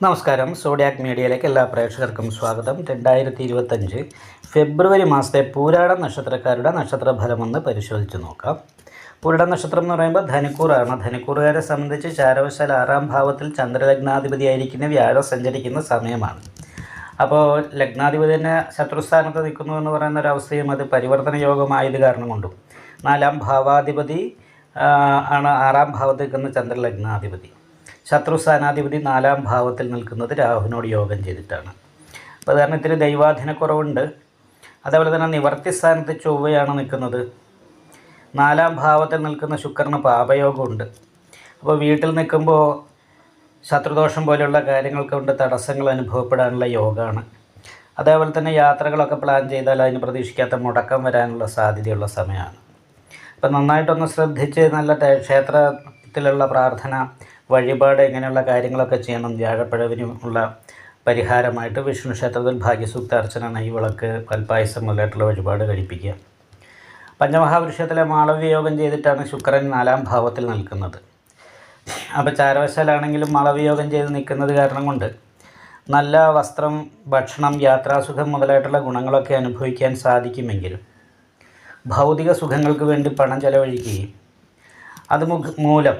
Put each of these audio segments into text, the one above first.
നമസ്കാരം. സോഡിയാക് മീഡിയയിലേക്ക് എല്ലാ പ്രേക്ഷകർക്കും സ്വാഗതം. രണ്ടായിരത്തി ഇരുപത്തഞ്ച് ഫെബ്രുവരി മാസത്തെ പൂരാട നക്ഷത്രക്കാരുടെ നക്ഷത്രഫലമൊന്ന് പരിശോധിച്ച് നോക്കാം. പൂരാട നക്ഷത്രം എന്ന് പറയുമ്പോൾ ധനുക്കൂറാണ്. ധനുക്കൂറുകാരെ സംബന്ധിച്ച് ചാരവശാൽ ആറാം ഭാവത്തിൽ ചന്ദ്രലഗ്നാധിപതിയായിരിക്കുന്ന വ്യാഴം സഞ്ചരിക്കുന്ന സമയമാണ്. അപ്പോൾ ലഗ്നാധിപതി തന്നെ ശത്രുസ്ഥാനത്ത് നിൽക്കുന്നു എന്ന് പറയുന്ന ഒരവസ്ഥയും അത് പരിവർത്തന യോഗമായത് കാരണം കൊണ്ടും നാലാം ഭാവാധിപതി ആണ് ആറാം ഭാവത്തിൽ നിൽക്കുന്ന ചന്ദ്രലഗ്നാധിപതി. ശത്രുസ്ഥാനാധിപതി നാലാം ഭാവത്തിൽ നിൽക്കുന്നത് രാഹുവിനോട് യോഗം ചെയ്തിട്ടാണ്. അപ്പോൾ ഉദാഹരണത്തിന് ദൈവാധീനക്കുറവുണ്ട് അതേപോലെ തന്നെ നിവർത്തി സ്ഥാനത്ത് ചൊവ്വയാണ് നിൽക്കുന്നത്. നാലാം ഭാവത്തിൽ നിൽക്കുന്ന ശുക്രന് പാപയോഗമുണ്ട്. അപ്പോൾ വീട്ടിൽ നിൽക്കുമ്പോൾ ശത്രുദോഷം പോലെയുള്ള കാര്യങ്ങൾ കൊണ്ട് തടസ്സങ്ങൾ അനുഭവപ്പെടാനുള്ള യോഗമാണ്. അതേപോലെ തന്നെ യാത്രകളൊക്കെ പ്ലാൻ ചെയ്താൽ അതിന് പ്രതീക്ഷിക്കാത്ത മുടക്കം വരാനുള്ള സാധ്യതയുള്ള സമയമാണ്. അപ്പം നന്നായിട്ടൊന്ന് ശ്രദ്ധിച്ച് നല്ല ടെ- ക്ഷേത്രത്തിലുള്ള പ്രാർത്ഥന വഴിപാട് ഇങ്ങനെയുള്ള കാര്യങ്ങളൊക്കെ ചെയ്യണം. വ്യാഴപ്പഴവിനും ഉള്ള പരിഹാരമായിട്ട് വിഷ്ണു ക്ഷേത്രത്തിൽ ഭാഗ്യസൂക്ത അർച്ചന നെയ്വിളക്ക് പൽപ്പായസം മുതലായിട്ടുള്ള വഴിപാട് കഴിപ്പിക്കുക. പഞ്ചമഹാപുരുഷത്തിലെ മാളവ്യ യോഗം ചെയ്തിട്ടാണ് ശുക്രൻ നാലാം ഭാവത്തിൽ നിൽക്കുന്നത്. അപ്പോൾ ചാരവശാലാണെങ്കിലും മാളവിയോഗം ചെയ്ത് നിൽക്കുന്നത് കാരണം കൊണ്ട് നല്ല വസ്ത്രം ഭക്ഷണം യാത്രാസുഖം മുതലായിട്ടുള്ള ഗുണങ്ങളൊക്കെ അനുഭവിക്കാൻ സാധിക്കുമെങ്കിലും ഭൗതിക സുഖങ്ങൾക്ക് വേണ്ടി പണം ചെലവഴിക്കുകയും അത് മൂലം.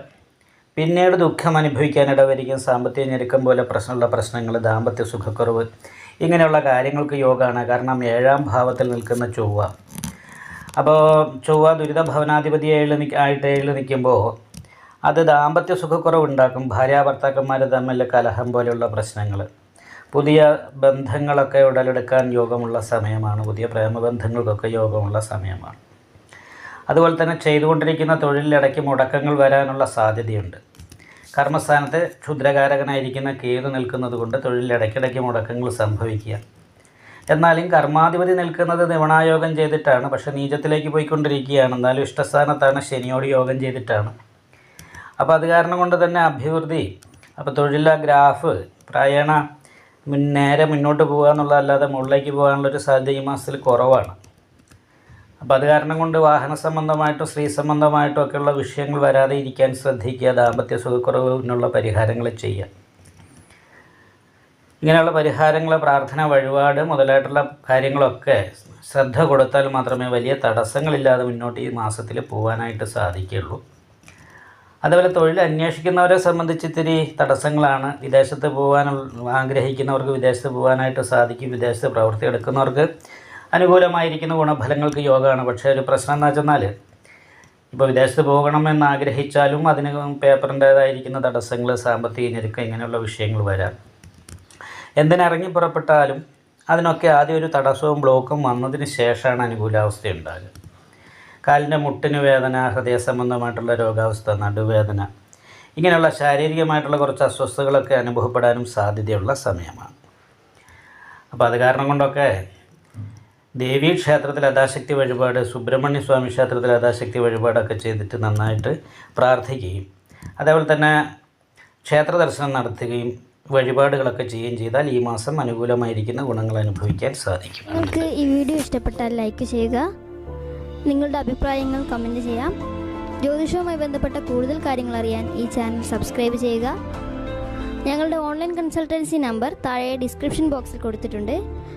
പിന്നീട് ദുഃഖം അനുഭവിക്കാനിട വരികയും സാമ്പത്തിക ഞെരുക്കം പോലെ പ്രശ്നമുള്ള പ്രശ്നങ്ങൾ ദാമ്പത്യ സുഖക്കുറവ് ഇങ്ങനെയുള്ള കാര്യങ്ങൾക്ക് യോഗമാണ് കാരണം ഏഴാം ഭാവത്തിൽ നിൽക്കുന്ന ചൊവ്വ. അപ്പോൾ ചൊവ്വ ദുരിത ഭവനാധിപതി ഏഴിൽ ആയിട്ട് ഏഴിൽ നിൽക്കുമ്പോൾ അത് ദാമ്പത്യ സുഖക്കുറവ് ഉണ്ടാക്കും. ഭാര്യ ഭർത്താക്കന്മാർ തമ്മിൽ കലഹം പോലെയുള്ള പ്രശ്നങ്ങൾ. പുതിയ ബന്ധങ്ങളൊക്കെ ഉടലെടുക്കാൻ യോഗമുള്ള സമയമാണ്. പുതിയ പ്രേമബന്ധങ്ങൾക്കൊക്കെ യോഗമുള്ള സമയമാണ്. അതുപോലെ തന്നെ ചെയ്തുകൊണ്ടിരിക്കുന്ന തൊഴിലിടയ്ക്ക് മുടക്കങ്ങൾ വരാനുള്ള സാധ്യതയുണ്ട്. കർമ്മസ്ഥാനത്ത് ക്ഷുദ്രകാരകനായിരിക്കുന്ന കേതു നിൽക്കുന്നത് കൊണ്ട് തൊഴിലിൽ ഇടയ്ക്കിടയ്ക്ക് മുടക്കങ്ങൾ സംഭവിക്കുക. എന്നാലും കർമാധിപതി നിൽക്കുന്നത് നിവണായോഗം ചെയ്തിട്ടാണ്. പക്ഷേ നീചത്തിലേക്ക് പോയിക്കൊണ്ടിരിക്കുകയാണ്. എന്നാലും ഇഷ്ടസ്ഥാനത്താണ് ശനിയോട് യോഗം ചെയ്തിട്ടാണ്. അപ്പോൾ അത് കാരണം കൊണ്ട് തന്നെ അഭിവൃദ്ധി. അപ്പോൾ തൊഴില ഗ്രാഫ് പ്രായണ നേരെ മുന്നോട്ട് പോകുക എന്നുള്ളതല്ലാതെ മുകളിലേക്ക് പോകാനുള്ളൊരു സാധ്യത ഈ മാസത്തിൽ കുറവാണ്. അപ്പോൾ അത് കാരണം കൊണ്ട് വാഹന സംബന്ധമായിട്ടോ സ്ത്രീ സംബന്ധമായിട്ടോ ഒക്കെയുള്ള വിഷയങ്ങൾ വരാതെ ഇരിക്കാൻ ശ്രദ്ധിക്കുക ദാമ്പത്യ സുഖക്കുറവിനുള്ള പരിഹാരങ്ങൾ ചെയ്യുക. ഇങ്ങനെയുള്ള പരിഹാരങ്ങൾ പ്രാർത്ഥന വഴിപാട് മുതലായിട്ടുള്ള കാര്യങ്ങളൊക്കെ ശ്രദ്ധ കൊടുത്താൽ മാത്രമേ വലിയ തടസ്സങ്ങളില്ലാതെ മുന്നോട്ട് ഈ മാസത്തിൽ പോകാനായിട്ട് സാധിക്കുകയുള്ളൂ. അതുപോലെ തൊഴിൽ അന്വേഷിക്കുന്നവരെ സംബന്ധിച്ച് ഇത്തിരി തടസ്സങ്ങളാണ്. വിദേശത്ത് പോകാൻ ആഗ്രഹിക്കുന്നവർക്ക് വിദേശത്ത് പോകാനായിട്ട് സാധിക്കും. വിദേശത്ത് പ്രവൃത്തി എടുക്കുന്നവർക്ക് അനുകൂലമായിരിക്കുന്ന ഗുണഫലങ്ങൾക്ക് യോഗമാണ് പക്ഷേ ഒരു പ്രശ്നം എന്ന് വെച്ചെന്നാൽ ഇപ്പോൾ വിദേശത്ത് പോകണമെന്ന് ആഗ്രഹിച്ചാലും അതിന് പേപ്പറിന്റേതായിരിക്കുന്ന തടസ്സങ്ങൾ സാമ്പത്തിക ഞെരുക്കം ഇങ്ങനെയുള്ള വിഷയങ്ങൾ വരാം. എന്തിനിറങ്ങി പുറപ്പെട്ടാലും അതിനൊക്കെ ആദ്യം ഒരു തടസ്സവും ബ്ലോക്കും വന്നതിന് ശേഷമാണ് അനുകൂലാവസ്ഥ ഉണ്ടാകുക കാലിന്റെ മുട്ടിന് വേദന ഹൃദയ സംബന്ധമായിട്ടുള്ള രോഗാവസ്ഥ നടുവേദന ഇങ്ങനെയുള്ള ശാരീരികമായിട്ടുള്ള കുറച്ച് അസ്വസ്ഥതകളൊക്കെ അനുഭവപ്പെടാനും സാധ്യതയുള്ള സമയമാണ്. അപ്പോൾ അത് കാരണം കൊണ്ടൊക്കെ ദേവീ ക്ഷേത്രത്തിൽ യഥാശക്തി വഴിപാട് സുബ്രഹ്മണ്യ സ്വാമി ക്ഷേത്രത്തിൽ യഥാശക്തി വഴിപാടൊക്കെ ചെയ്തിട്ട് നന്നായിട്ട് പ്രാർത്ഥിക്കുകയും അതേപോലെ തന്നെ ക്ഷേത്ര ദർശനം നടത്തുകയും വഴിപാടുകളൊക്കെ ചെയ്യുകയും ചെയ്താൽ ഈ മാസം അനുകൂലമായിരിക്കുന്ന ഗുണങ്ങൾ അനുഭവിക്കാൻ സാധിക്കും. നിങ്ങൾക്ക് ഈ വീഡിയോ ഇഷ്ടപ്പെട്ടാൽ ലൈക്ക് ചെയ്യുക നിങ്ങളുടെ അഭിപ്രായങ്ങൾ കമന്റ് ചെയ്യാം. ജ്യോതിഷവുമായി ബന്ധപ്പെട്ട കൂടുതൽ കാര്യങ്ങൾ അറിയാൻ ഈ ചാനൽ സബ്സ്ക്രൈബ് ചെയ്യുക. ഞങ്ങളുടെ ഓൺലൈൻ കൺസൾട്ടൻസി നമ്പർ താഴെ ഡിസ്ക്രിപ്ഷൻ ബോക്സിൽ കൊടുത്തിട്ടുണ്ട്.